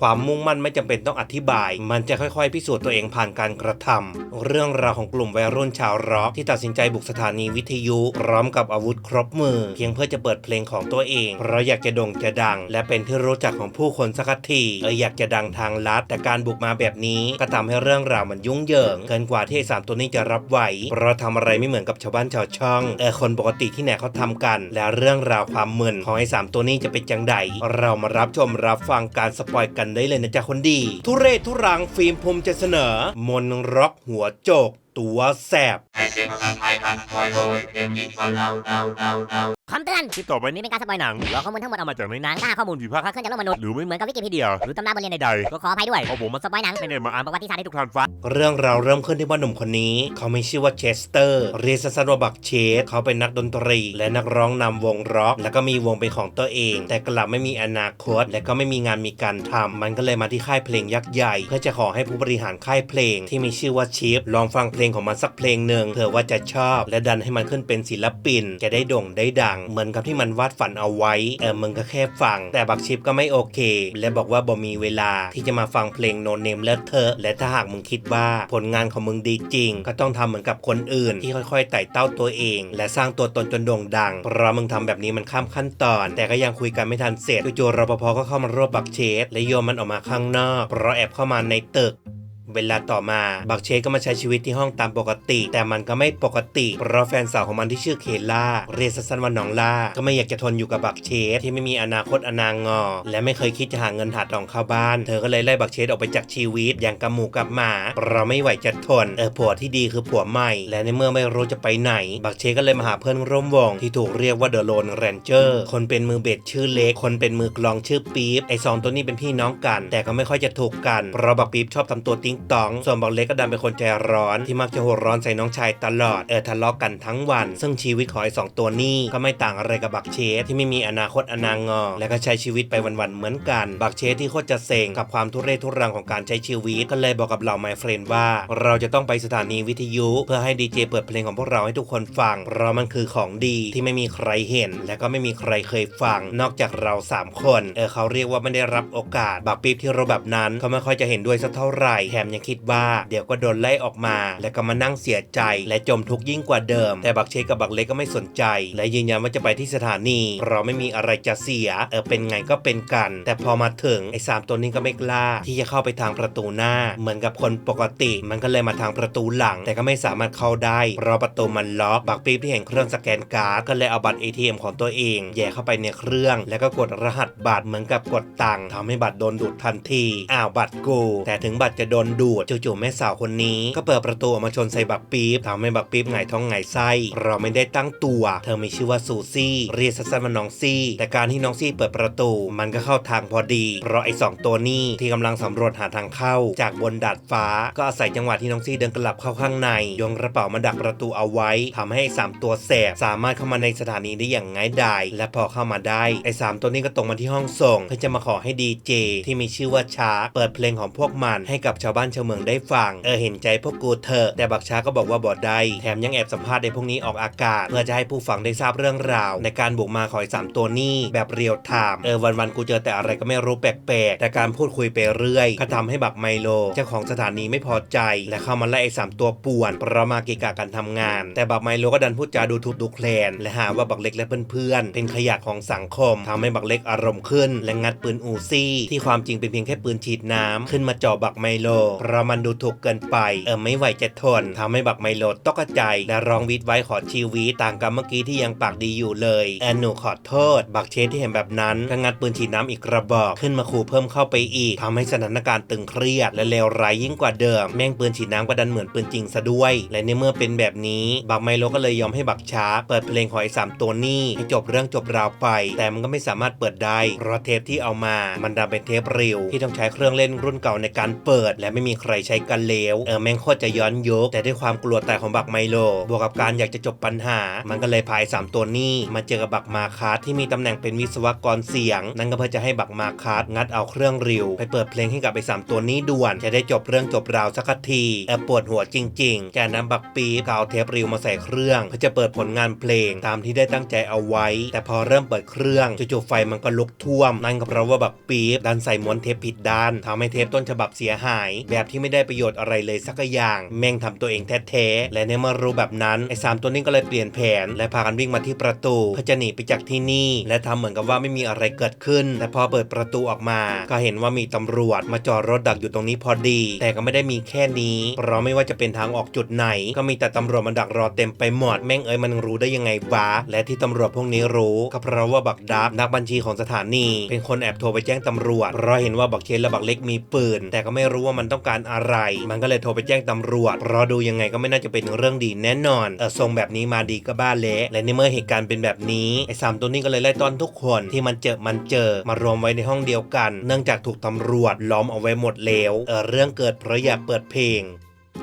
ความมุ่งมั่นไม่จำเป็นต้องอธิบาย มันจะค่อยๆ พิสูจน์ตัวเองผ่านการกระทำเรื่องราวของกลุ่มวัยรุ่นชาวร็อกที่ตัดสินใจบุกสถานีวิทยุพร้อมกับอาวุธครบมือ เพียงเพื่อจะเปิดเพลงของตัวเอง เพราะอยากจะโด่งจะดัง และเป็นที่รู้จักของผู้คนสักทีเอออยากจะดังทางลัด แต่การบุกมาแบบนี้ก็ทำให้เรื่องราวมันยุ่งเหยิง เกินกว่าที่สามตัวนี้จะรับไหวเพราะทำอะไรไม่เหมือนกับชาวบ้านชาวช่องเออคนปกติที่ไหนเขาทำกัน และเรื่องราวความมึนของไอ้สามตัวนี้จะเป็นจังใดเรามารับชมรับฟังการสปอยกันได้เลยนะจ๊ะคนดี ทุเรศทุรังฟิล์มภูมิจะเสนอ มนร็อกหัวโจก ตัวแสบ ให้เสียงภาษาไทยกันปล่อยโฮยเกมนี้ก็เราเราเราเราคำเตือน คลิปต่อไปนี้นี่เป็นการสปอยหนังเราข้อมูลทั้งหมดเอาเอามามาจากในหนังถ้าหากข้อมูลผิดพลาดคลาดเคลื่อนจากโลกมนุษย์หรือไม่เหมือนกับวิกิพีเดีเดียยวหรือตำนานบทเรียนใดใดๆก็ขออภัยด้วยเพราะผมมาสปอยหนังไม่ได้มาอ่านประวัติศาสตร์ให้ทุกคนทุกท่านฟังเรื่องราวเริ่มขึ้นที่ว่าหนุ่มคนนี้ เขาไม่ชื่อว่าเชสเตอร์เรียกสั้นๆว่าบักเชสเขาเป็นนักดนตรี และนักร้องนำวงร็อก แล้วก็มีวงเป็นของตัวเอง แต่กลับไม่มีอนาคต และก็ไม่มีงานมีการทำมันก็เลยมาที่ค่ายเพลงยักษ์ใหญ่ เพื่อจะขอให้ผู้บริหารค่ายเพลง ที่มีชื่อว่าชิปลองฟังเพลงของมันสักเพลงหนึ่งเผื่อว่าจะชอบ และดันให้มันขึ้นเป็นศิลปิน จะได้โด่งได้ดังเหมือนกับที่มันวาดฝันเอาไว้เออมึงก็แค่ฟัง แต่บักชิปก็ไม่โอเค และบอกว่าบ่มีเวลาที่จะมาฟังเพลงโนเนมเลอะเทอและถ้าหากมึงคิดว่าผลงานของมึงดีจริง ก็ต้องทำเหมือนกับคนอื่น ที่ค่อยๆไต่เต้าตัวเอง และสร้างตัวตนจนโด่งดัง เพราะมึงทำแบบนี้มันข้ามขั้นตอน แต่ก็ยังคุยกันไม่ทันเสร็จจู่ๆรปภก็เข้ามารวบบักเชสและโยนมันออกมาข้างนอกเพราะแอบเข้ามาในตึก เวลาต่อมาบักเชสก็มาใช้ชีวิตที่ห้องตามปกติ แต่มันก็ไม่ปกติเพราะแฟนสาวของมันที่ชื่อเคล่าเรียกสั้นๆว่าน้องล่า ก็ไม่อยากจะทนอยู่กับบักเชสที่ไม่มีอนาคตอนางงอ และไม่เคยคิดจะหาเงินหาทองเข้าบ้าน เธอก็เลยไล่บักเชสออกไปจากชีวิตอย่างกับหมูกับหมาเพราะไม่ไหวจะทนเออผัวที่ดีคือผัวใหม่ และในเมื่อไม่รู้จะไปไหน บักเชสก็เลยมาหาเพื่อนร่วมวง ที่ถูกเรียกว่าเดอะโลนแรนเจอร์คนเป็นมือเบสชื่อเล็กคนเป็นมือกลองชื่อปี๊บไอสองตัวนี้เป็นพี่น้องกัน แต่ก็ไม่ค่อยจะถูกกันเพราะบักปี๊บชอบทำตัวติ้งตอง ส่วนบักเล็กก็ดันเป็นคนใจร้อนที่มักจะหัวร้อนใส่น้องชายตลอด เออทะเลาะกันทั้งวัน ซึ่งชีวิตของไอสองตัวนี้ก็ไม่ต่างอะไรกับบักเชสที่ไม่มีอนาคตอนางงอ และก็ใช้ชีวิตไปวันๆเหมือนกัน บักเชสที่โคตรจะเซ็งกับความทุเรศทุรังของการใช้ชีวิตก็เลยบอกกับเหล่าไมเฟรนว่า เราจะต้องไปสถานีวิทยุ เพื่อให้ดีเจเปิดเพลงของพวกเราให้ทุกคนฟัง เพราะมันคือของดีที่ไม่มีใครเห็น และก็ไม่มีใครเคยฟัง นอกจากเราสามคน เออเขาเรียกว่าไม่ได้รับโอกาสบักปี๊บที่เรู้แบบนั้นเขาไม่ค่อยจะเห็นด้วยสักเท่าไหร่แถมยังคิดว่าเดี๋ยวก็โดนไล่ออกมา และก็มานั่งเสียใจ และจมทุกข์ยิ่งกว่าเดิม แต่บักเชคกับบักเล็กก็ไม่สนใจ และยืนยันว่าจะไปที่สถานี เราไม่มีอะไรจะเสีย เออเป็นไงก็เป็นกัน แต่พอมาถึงไอ้สามตัวนี้ก็ไม่กล้า ที่จะเข้าไปทางประตูหน้า เหมือนกับคนปกติ มันก็เลยมาทางประตูหลัง แต่ก็ไม่สามารถเข้าได้เพราะประตูมันล็อกบักปี๊บที่เห็นเครื่องสแกนการ์ดก็เลยเอาบัตร ATM ของตัวเองแย่เข้าไปในเครื่อง แล้วก็กดรหัสบัตรเหมือนกับกดตังค์ทำให้บัตรโดนดูดทันทีอ้าวบัตรกู แต่ถึงบัตรจะโดนดูดจู่ๆแม่สาวคนนี้ ก็เปิดประตูออกมาชนใส่บักปี๊บทำให้บักปี๊บหงายท้องหงายไส้ เราไม่ได้ตั้งตัว เธอมีชื่อว่าซูซี่เรียกสั้นๆว่าน้องซี่ แต่การที่น้องซี่เปิดประตูมันก็เข้าทางพอดี เพราะไอ้สองตัวนี้ที่กำลังสำรวจหาทางเข้า จากบนดาดฟ้า ก็อาศัยจังหวะที่น้องซี่เดินกลับเข้าข้างในโยนกระเป๋ามาดักประตูเอาไว้ทำให้ไอ้สามตัวแสบสามารถเข้ามาในสถานีได้อย่างง่ายดายและพอเข้ามาได้ไอ้สามตัวนี้ก็ตรงมาที่ห้องส่ง เพื่อจะมาขอให้ดีเจที่มีชื่อว่าชาร์เปิดเพลงของพวกมันให้กับชาวบ้านชาวเมืองได้ฟัง เออเห็นใจพวกกูเถอะ แต่บักช้าก็บอกว่าบอดได้แถมยังแอบสัมภาษณ์ในพวกนี้ออกอากาศ เพื่อจะให้ผู้ฟังได้ทราบเรื่องราว ในการบุกมาของไอ้สามตัวนี้แบบเรียลไทม์เออวันๆกูเจอแต่อะไรก็ไม่รู้แปลกๆ แต่การพูดคุยไปเรื่อยก็ทำให้บักไมโลเจ้าของสถานีไม่พอใจ และเข้ามาไล่ไอ้สามตัวป่วนประมาเกะกะการทำงาน แต่บักไมโลก็ดันพูดจาดูถูกดูแคลนและหาว่าบักเล็กและเพื่อนๆเป็นขยะของสังคมทำให้บักเล็กอารมณ์ขึ้น และงัดปืนอูซี่ ที่ความจริงเป็นเพียงแค่ปืนฉีดน้ำขึ้นมาจ่อบักไมโลเพราะมันดูถูกเกินไป เออไม่ไหวจะทนทำให้บักไมโลตกใจ และร้องวีดไว้ขอชีวิตต่างกับเมื่อกี้ที่ยังปากดีอยู่เลยเออหนูขอโทษ บักเชสที่เห็นแบบนั้นก็งัดปืนฉีดน้ำอีกกระบอก ขึ้นมาขู่เพิ่มเข้าไปอีกทำให้สถานการณ์ตึงเครียด และเลวร้ายยิ่งกว่าเดิม แม่งปืนฉีดน้ำก็ดันเหมือนปืนจริงซะด้วย และในเมื่อเป็นแบบนี้ บักไมโลก็เลยยอมให้บักช้า เปิดเพลงของไอ้สามตัวนี้ให้จบเรื่องจบราวไป แต่มันก็ไม่สามารถเปิดได้เพราะเทปที่เอามา มันดันเป็นเทปเร็วที่ต้องใช้เครื่องเล่นรุ่นเก่าในการเปิดและไม่มีใครใช้กันแล้วเออแม่งโคตรจะย้อนยุคแต่ด้วยความกลัวตายของบักไมโล บวกกับการอยากจะจบปัญหา มันก็เลยพายสามตัวนี้มาเจอกับบักมาคัสที่มีตำแหน่งเป็นวิศวกรเสียง นั่นก็เพื่อจะให้บักมาคัสงัดเอาเครื่องริว ไปเปิดเพลงให้กับไอ้สามตัวนี้ด่วน จะได้จบเรื่องจบราวสักทีเออปวดหัวจริง ๆ จากนั้นบักปีบก็เอาเทปริวมาใส่เครื่องเพื่อจะเปิดผลงานเพลงตามที่ได้ตั้งใจเอาไว้ แต่พอเริ่มเปิดเครื่องจู่ๆไฟมันก็ลุกท่วม นั่นก็เพราะว่าบักปีบดันใส่ม้วนเทปผิดด้านทำให้เทปต้นฉบับเสียหายแบบที่ไม่ได้ประโยชน์อะไรเลยสักอย่าง แม่งทำตัวเองแท้ๆ และในเมื่อรู้แบบนั้นไอ้สามตัวนี้ก็เลยเปลี่ยนแผน และพากันวิ่งมาที่ประตูเพื่อจะหนีไปจากที่นี่ และทำเหมือนกับว่าไม่มีอะไรเกิดขึ้น แต่พอเปิดประตูออกมา ก็เห็นว่ามีตำรวจมาจอดรถดักอยู่ตรงนี้พอดี แต่ก็ไม่ได้มีแค่นี้เพราะไม่ว่าจะเป็นทางออกจุดไหน ก็มีแต่ตำรวจมาดักรอเต็มไปหมดแม่งเอ้ยมันรู้ได้ยังไงวะและที่ตำรวจพวกนี้รู้ก็เพราะว่าบักดับนักบัญชีของสถานี เป็นคนแอบโทรไปแจ้งตำรวจเพราะเห็นว่าบักเชนและบักเล็กมีปืน แต่ก็ไม่รู้ว่ามันต้องการอะไร มันก็เลยโทรไปแจ้งตำรวจเพราะดูยังไงก็ไม่น่าจะเป็นเรื่องดีแน่นอนเออทรงแบบนี้มาดีก็บ้าเละและในเมื่อเหตุการณ์เป็นแบบนี้ไอ้สามตัวนี้ก็เลยไล่ต้อนทุกคนที่มันเจอมันเจอมารวมไว้ในห้องเดียวกัน เนื่องจากถูกตำรวจล้อมเอาไว้หมดแล้วเออเรื่องเกิดเพราะอยากเปิดเพลง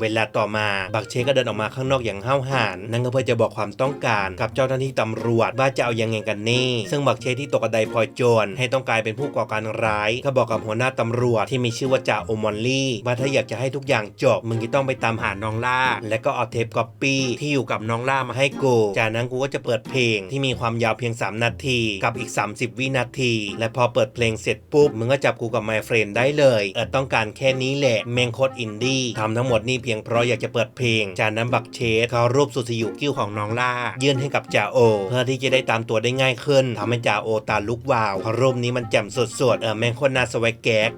เวลาต่อมาบักเชก็เดินออกมาข้างนอกอย่างห้าวหาญนั่นก็เพื่อจะบอกความต้องการกับเจ้าหน้าที่ตำรวจว่าจะเอายังไงกันแน่ซึ่งบักเชที่ตกกระไดพลอยโจรให้ต้องกลายเป็นผู้ก่อการร้าย ก็บอกกับหัวหน้าตำรวจที่มีชื่อว่าจ่าโอมอนลี่ว่าถ้าอยากจะให้ทุกอย่างจบมึงจะต้องไปตามหาน้องล่า และก็เอาเทปก๊อปปี้ที่อยู่กับน้องล่ามาให้กู จากนั้นกูก็จะเปิดเพลงที่มีความยาวเพียง 3 นาที กับอีก 30 วินาที และพอเปิดเพลงเสร็จปุ๊บมึงก็จับกูกับ my friend ได้เลยเออต้องการแค่นี้แหละแมงโคตรอินดี้ทำทั้งหมดนี่เพียงเพราะอยากจะเปิดเพลง จาน้ำบักเชสเขารูปสุดสยุกิ้วของน้องล่า ยื่นให้กับจ่าโอ เพื่อที่จะได้ตามตัวได้ง่ายขึ้นทำให้จ่าโอตาลุกวาวเพราะรูปนี้มันแจ่มสุดๆเออแม่งคนน่าสวัยแก๊ก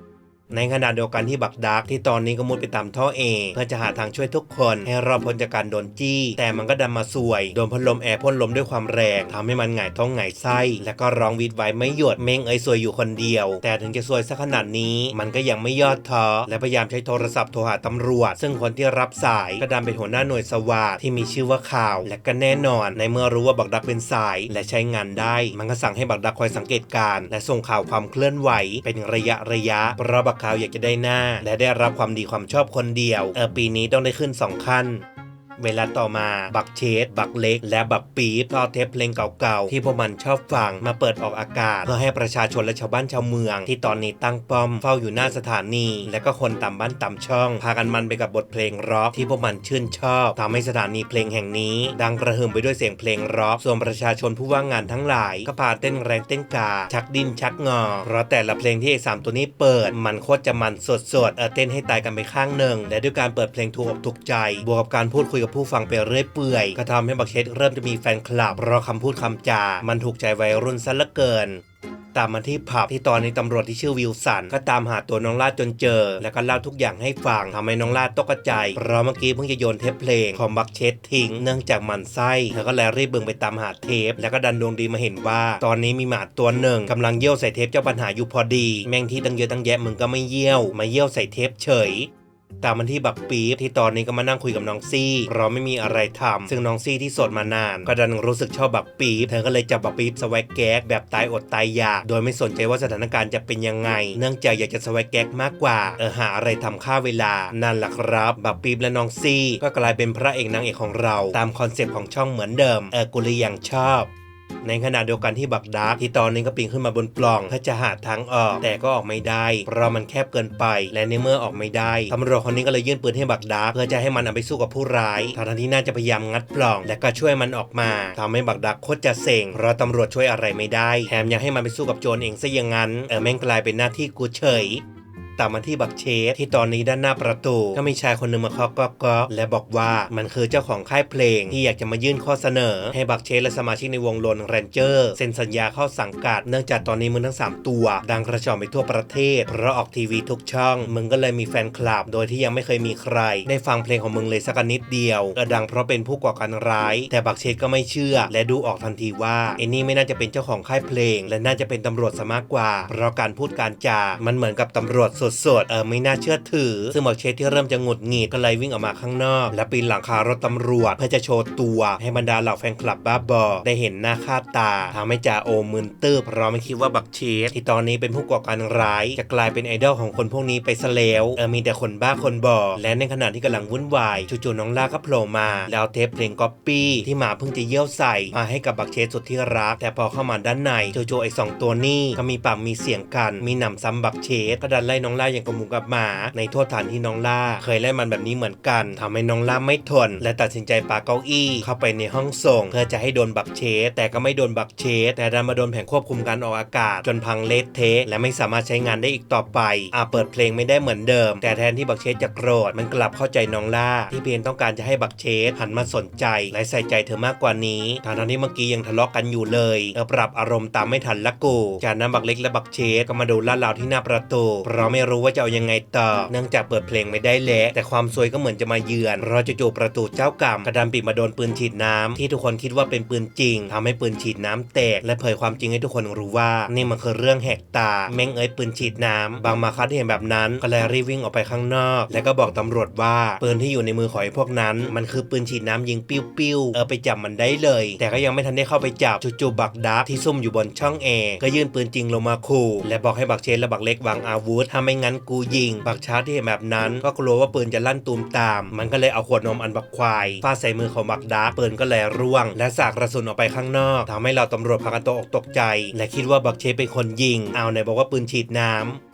ในขณะเดียวกันที่บักดักที่ตอนนี้ก็มุดไปตามท่อเองเพื่อจะหาทางช่วยทุกคนให้รอดพ้นจากการโดนจี้ แต่มันก็ดันมาซวย โดนพัดลมแอร์พ่นลมด้วยความแรงทำให้มันหงายท้องหงายไส้ แล้วก็ร้องวีดไว้ไม่หยุดเมงเอ้ยซวยอยู่คนเดียว แต่ถึงจะซวยสักขนาดนี้ มันก็ยังไม่ยอดท้อและพยายามใช้โทรศัพท์โทรหาตำรวจ ซึ่งคนที่รับสายก็ดันเป็นหัวหน้าหน่วยสวาทที่มีชื่อว่าข่าว และก็แน่นอน ในเมื่อรู้ว่าบักดักเป็นสายและใช้งานได้ มันก็สั่งให้บักดักคอยสังเกตการณ์และส่งข่าวความเคลื่อนไหว เป็นระยะระยะเพราะบักข่าวอยากจะได้หน้า และได้รับความดีความชอบคนเดียว เออปีนี้ต้องได้ขึ้น 2 ขั้น เวลาต่อมาบักเชสบักเล็ก และบักปี๊บก็เอเทปเพลงเก่าๆ ที่พวกมันชอบฟังมาเปิดออกอากาศ เพื่อให้ประชาชนและชาวบ้านชาวเมือง ที่ตอนนี้ตั้งป้อมเฝ้าอยู่หน้าสถานี และก็คนตามบ้านตามช่อง พากันมันไปกับบทเพลงร็อกที่พวกมันชื่นชอบทำให้สถานีเพลงแห่งนี้ ดังกระหึ่มไปด้วยเสียงเพลงร็อกส่วนประชาชนผู้ว่างงานทั้งหลาย ก็พาเต้นแรงเต้นกา ชักดิ้นชักงอ เพราะแต่ละเพลงที่ไอ้สามตัวนี้เปิด มันโคตรจะมันสดๆเออเต้นให้ตายกันไปข้างหนึ่งและด้วยการเปิดเพลงถูกอกถูกใจบวกกับการพูดคุยกับผู้ฟังไปเรื่อยเปื่อย ก็ทำให้บักเชตเริ่มจะมีแฟนคลับเพราะคำพูดคำจา มันถูกใจวัยรุ่นซะเหลือเกินตามมาที่ผับที่ตอนนี้ตำรวจที่ชื่อวิลสันก็ตามหาตัวน้องลาดจนเจอ แล้วก็เล่าทุกอย่างให้ฟังทำให้น้องลาดตกกระจเพราะเมื่อกี้เพิ่งจะโยนเทปเพลงของบักเชตทิ้งเนื่องจากมันไส้เธอก็เลยรีบเบิ่งไปตามหาเทป แล้วก็ดันดวงดีมาเห็นว่า ตอนนี้มีหมาตัวหนึ่งกำลังเยี่ยวใส่เทปเจ้าปัญหาอยู่พอดี แม่งที่ตั้งเยอะตั้งแยะมึงก็ไม่เยี่ยว มาเยี่ยวใส่เทปเฉย ตามมาที่บักปี๊บที่ตอนนี้ก็มานั่งคุยกับน้องซี่เราไม่มีอะไรทำซึ่งน้องซี่ที่สดมานาน ก็ดันรู้สึกชอบบักปี๊บเธอก็เลยจับบักปี๊บสวักแก๊กแบบตายอดตายอยาก โดยไม่สนใจว่าสถานการณ์จะเป็นยังไง เนื่องจากอยากจะสวักแก๊กมากกว่าเออหาอะไรทำค่าเวลา นั่นแหละครับบักปี๊บและน้องซี่ ก็กลายเป็นพระเอกนางเอกของเรา ตามคอนเซปต์ของช่องเหมือนเดิมเออกุลียังชอบ ในขณะเดียวกันที่บักดาร์กที่ตอนนี้ก็ปีนขึ้นมาบนปล่องเพื่อจะหาทางออก แต่ก็ออกไม่ได้เพราะมันแคบเกินไป และในเมื่อออกไม่ได้ตำรวจคนนี้ก็เลยยื่นปืนให้บักดาร์กเพื่อจะให้มันเอาไปสู้กับผู้ร้ายทางที่น่าจะพยายามงัดปล่อง และก็ช่วยมันออกมาทำให้บักดาร์กโคตรจะเซ็งเพราะตำรวจช่วยอะไรไม่ได้แถมยังให้มันไปสู้กับโจรเองซะอย่างนั้นเออแม่งกลายเป็นหน้าที่กูเฉย ตามมาที่บักเชสที่ตอนนี้ด้านหน้าประตู ก็มีชายคนหนึ่งมาเคาะก๊อกก๊อกและบอกว่ามันคือเจ้าของค่ายเพลงที่อยากจะมายื่นข้อเสนอ ให้บักเชสและสมาชิกในวงโลนแรนเจอร์เซ็นสัญญาเข้าสังกัด เนื่องจากตอนนี้มึงทั้ง 3 ตัว ดังกระจายไปทั่วประเทศเพราะออกทีวีทุกช่อง มึงก็เลยมีแฟนคลับ โดยที่ยังไม่เคยมีใคร ได้ฟังเพลงของมึงเลยสักนิดเดียวและดังเพราะเป็นผู้ก่อการร้าย แต่บักเชสก็ไม่เชื่อ และดูออกทันทีว่าไอ้นี่ไม่น่าจะเป็นเจ้าของค่ายเพลง และน่าจะเป็นตำรวจซะมากกว่า เพราะการพูดการจา มันเหมือนกับตำรวจสุดๆ เออไม่น่าเชื่อถือ ซึ่งบักเชสที่เริ่มจะหงุดหงิดก็เลยวิ่งออกมาข้างนอก และปีนหลังคารถตำรวจ เพื่อจะโชว์ตัวให้บรรดาเหล่าแฟนคลับบ้าบอได้เห็นหน้าค่าตาทำให้จ่าโอมึนตื้อเพราะไม่คิดว่าบักเชสที่ตอนนี้เป็นผู้ก่อการร้ายจะกลายเป็นไอดอลของคนพวกนี้ไปซะแล้วเออมีแต่คนบ้าคนบอและในขณะที่กำลังวุ่นวายจู่ๆน้องล่าก็โผล่มา แล้วเทปเพลงก๊อปปี้ที่หมาเพิ่งจะเยี่ยวใส่มาให้กับบักเชสสุดที่รัก แต่พอเข้ามาด้านในจู่ๆไอ้สองตัวนี้ก็มีปากมีเสียงกัน มีหนำซ้ำบักเชสก็ดันไล่น้องล่าอย่างกับหมูกับหมา ในโทษฐานที่น้องล่า เคยไล่มันแบบนี้เหมือนกันทำให้น้องล่าไม่ทน และตัดสินใจปาเก้าอี้ เข้าไปในห้องส่ง เพื่อจะให้โดนบักเชสแต่ก็ไม่โดนบักเชสแต่ดันมาโดนแผงควบคุมการออกอากาศ จนพังเละเทะและไม่สามารถใช้งานได้อีกต่อไปอาเปิดเพลงไม่ได้เหมือนเดิม แต่แทนที่บักเชสจะโกรธมันกลับเข้าใจน้องล่า ที่เพียงต้องการจะให้บักเชสหันมาสนใจและใส่ใจเธอมากกว่านี้ทั้งที่เมื่อกี้ยังทะเลาะกันอยู่เลยเออปรับอารมณ์ตามไม่ทันละกูจากนั้นบักเล็กและบักเชสก็มาดูลาดราวที่หน้าประตูเพราะไม่รู้ว่าจะเอายังไงต่อ เนื่องจากเปิดเพลงไม่ได้แล้ว แต่ความซวยก็เหมือนจะมาเยือน เราจะจู่ประตูเจ้ากรรมกระดันปิดมาโดนปืนฉีดน้ำที่ทุกคนคิดว่าเป็นปืนจริงทำให้ปืนฉีดน้ำแตก และเผยความจริงให้ทุกคนรู้ว่า นี่มันคือเรื่องแหกตา แม่งเอ้ยปืนฉีดน้ำบางมาคัดเห็นแบบนั้นก็เลยรีบวิ่งออกไปข้างนอก แล้วก็บอกตำรวจว่าปืนที่อยู่ในมือของไอ้พวกนั้น มันคือปืนฉีดน้ำยิงปิ้วๆเออไปจับมันได้เลย แต่ก็ยังไม่ทันได้เข้าไปจับจู่ๆบักดักที่ซุ่มอยู่บนช่องแอร์ก็ยื่นปืนจริงลงมาขู่และบอกให้บักเชนและบักเล็กวางอาวุธถ้าไม่งั้นกูยิง บักชาที่เห็นแบบนั้น ก็กลัวว่าปืนจะลั่นตูมตาม มันก็เลยเอาขวดนมอันบักควายฟาดใส่มือของบักดาร์ปืนก็เลยร่วง และสากกระสุนออกไปข้างนอกทำให้เราตำรวจพากันตกอกตกใจ และคิดว่าบักเชนเป็นคนยิง เอาไหนบอกว่าปืนฉีดน้ำ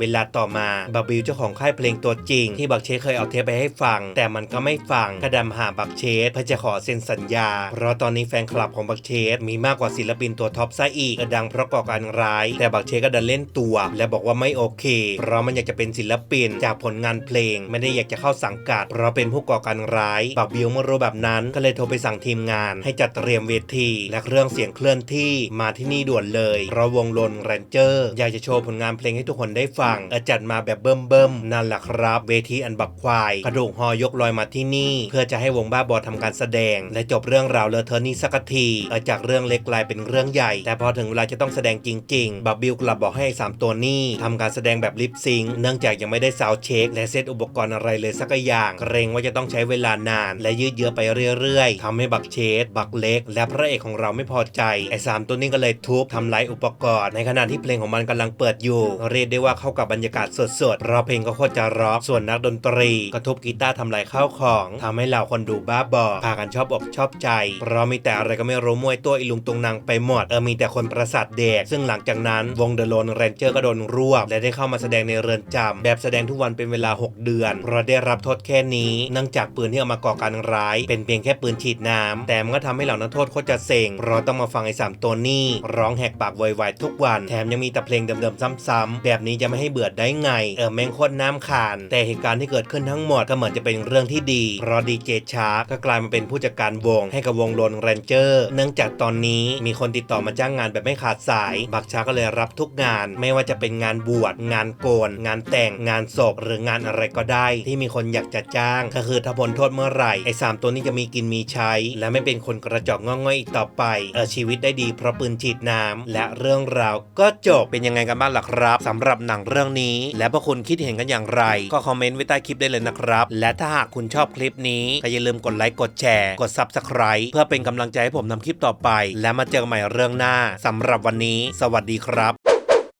เวลาต่อมาบักบิวเจ้าของค่ายเพลงตัวจริง ที่บักเชสเคยเอาเทปไปให้ฟัง แต่มันก็ไม่ฟังก็ดำหาบักเชสเพื่อจะขอเซ็นสัญญา เพราะตอนนี้แฟนคลับของบักเชสมีมากกว่าศิลปินตัวท็อปซะอีกก็ดังเพราะก่อการร้าย แต่บักเชสก็ดันเล่นตัว และบอกว่าไม่โอเค เพราะมันอยากจะเป็นศิลปินจากผลงานเพลง ไม่ได้อยากจะเข้าสังกัด เพราะเป็นผู้ก่อการร้ายบักบิวเมื่อรู้แบบนั้นก็เลยโทรไปสั่งทีมงาน ให้จัดเตรียมเวทีและเครื่องเสียงเคลื่อนที่มาที่นี่ด่วนเลยเพราะวงลนแรนเจอร์อยากจะโชว์ผลงานเพลงให้ทุกคนได้ฟังเออจัดมาแบบเบิ่มเบิ่มๆนั่นแหละครับ เวทีอันบักควายกระดูกหอยกลอยมาที่นี่ เพื่อจะให้วงบ้าบอทำการแสดง และจบเรื่องราวเลอะเทอะนี้สักทีเออจากเรื่องเล็กกลายเป็นเรื่องใหญ่ แต่พอถึงเวลาจะต้องแสดงจริงๆบับบิวกลับบอกให้ไอ้สามตัวนี้ทำการแสดงแบบลิปซิงค์เนื่องจากยังไม่ได้ซาวด์เช็คและเซตอุปกรณ์อะไรเลยสักอย่าง เกรงว่าจะต้องใช้เวลานาน และยืดเยื้อไปเรื่อยๆทำให้บักเชสบักเล็ก และพระเอกของเราไม่พอใจไอ้สามตัวนี้ก็เลยทุบทำลายอุปกรณ์ ในขณะที่เพลงของมันกำลังเปิดอยู่ เรียกได้ว่าเข้ากับบรรยากาศสดๆเพราะเพลงก็โคตรจะร็อกส่วนนักดนตรีก็ทุบกีตาร์ทำลายข้าวของทำให้เหล่าคนดูบ้าบอพากันชอบอกชอบใจ เพราะมีแต่อะไรก็ไม่รู้มวยตัวอีลุงตุงนางไปหมดเออมีแต่คนประสาทแดกซึ่งหลังจากนั้นวงเดอะโลนแรนเจอร์ก็โดนรวบและได้เข้ามาแสดงในเรือนจำแบบแสดงทุกวันเป็นเวลา 6 เดือนเพราะได้รับโทษแค่นี้เนื่องจากปืนที่เอามาก่อการร้าย เป็นเพียงแค่ปืนฉีดน้ำแต่มันก็ทำให้เหล่านักโทษโคตรจะเซ็งเพราะต้องมาฟังไอ้สามตัวนี้ร้องแหกปากโวยวายทุกวันแถมยังมีแต่เพลงเดิมๆซ้ำๆแบบนี้จะไม่ให้เบื่อได้ไง เออแม่งโคตรน้ำขาน แต่เหตุการณ์ที่เกิดขึ้นทั้งหมดก็เหมือนจะเป็นเรื่องที่ดี เพราะดีเจชาร์กก็กลายมาเป็นผู้จัดการวง ให้กับวงโลนแรนเจอร์ เนื่องจากตอนนี้มีคนติดต่อมาจ้างงานแบบไม่ขาดสาย บักชากก็เลยรับทุกงาน ไม่ว่าจะเป็นงานบวช งานโกน งานแต่ง งานศพ หรืองานอะไรก็ได้ ที่มีคนอยากจะจ้าง ก็คือถ้าพ้นโทษเมื่อไหร่ ไอ้สามตัวนี้จะมีกินมีใช้ และไม่เป็นคนกระจอกงอง่อยอีกต่อไป เออชีวิตได้ดีเพราะปืนฉีดน้ำและเรื่องราวก็จบ เป็นยังไงกันบ้างล่ะครับสำหรับหนังเรื่องนี้ และพวกคุณคิดเห็นกันอย่างไร ก็คอมเมนต์ไว้ใต้คลิปได้เลยนะครับ และถ้าหากคุณชอบคลิปนี้ก็อย่าลืมกดไลค์กดแชร์ กด Subscribe เพื่อเป็นกำลังใจให้ผมทำคลิปต่อไป และมาเจอกันใหม่เรื่องหน้าสำหรับวันนี้ สวัสดีครับ